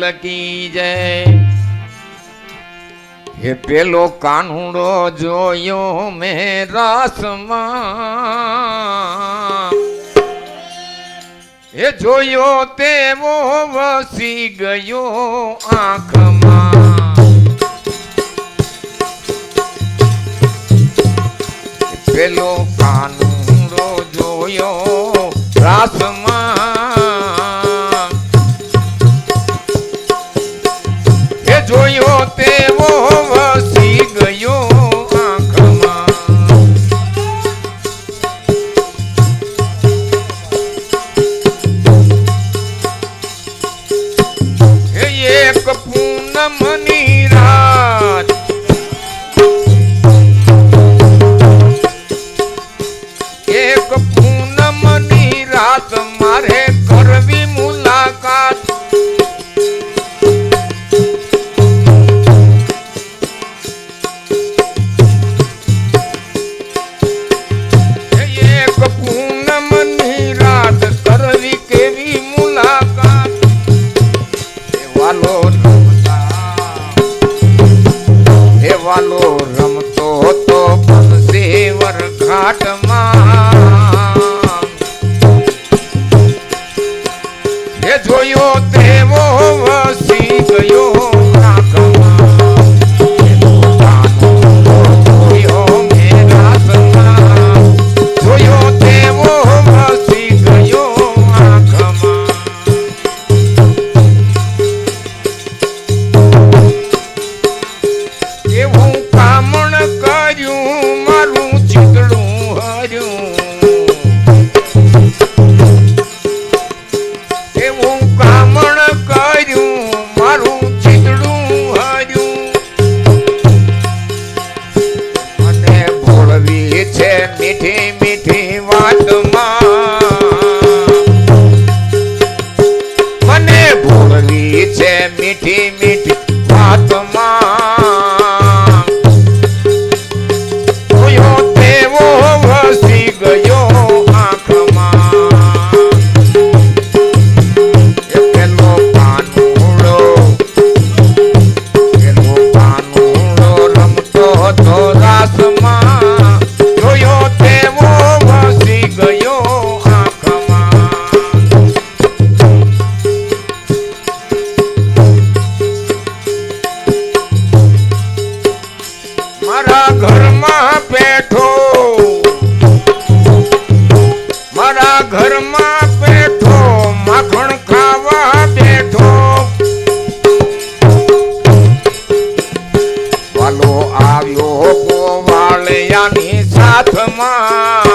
લાલ કી જય. હે પેલો કાનુડો જોયો મે રાસમાં. હે જોયો તેવો વસી ગયો આંખમાં. પેલો કાનુડો જોયો રાસમાં. তোমারে છે મીઠી મીઠી વાત માં ઘરમાં બેઠો માખણ ખાવા બેઠો. વાલો આવ્યો ગોવાળિયાની સાથમાં.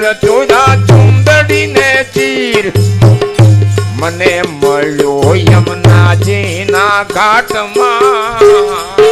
રચોદા ચુંદડીને ચીર. મને મળ્યો યમના યમનાજીના ઘાટમાં.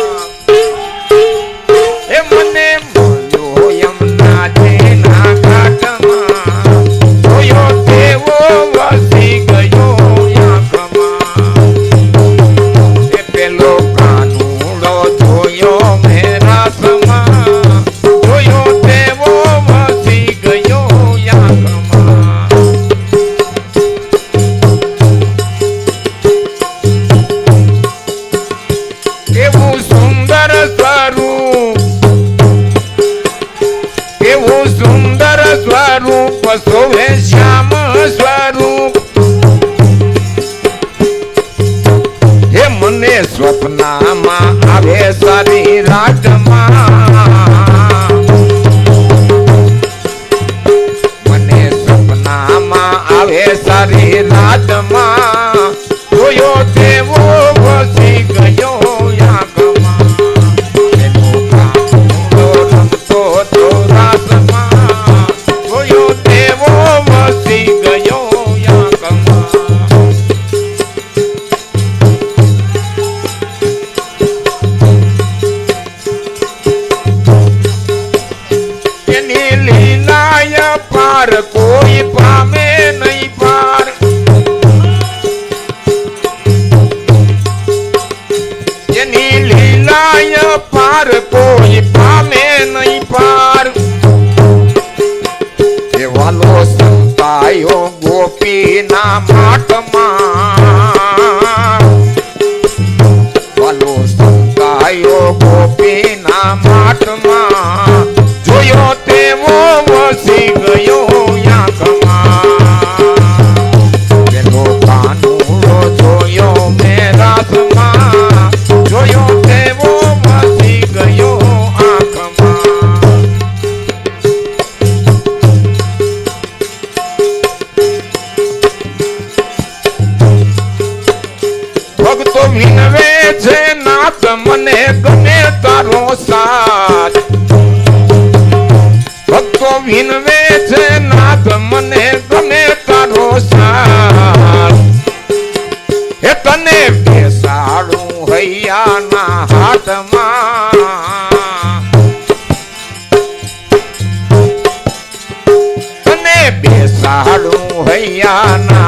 মা પાર કોઈ પામે નહીં પાર એની લીલાય પાર, કોઈ પામે નહીં પાર એવાલો સંતાયો ગોપીના માટમાં. વાલો સંતાયો ગોપીના માટમાં. વિનવે છે નાથ, મને ગમે તારો સાથ. ભક્તો વિનવે છે નાથ, મને ગમે તારો સાથ. હે તને બેસાડું હૈયાના હાથમાં. તને બેસાડું હૈયાના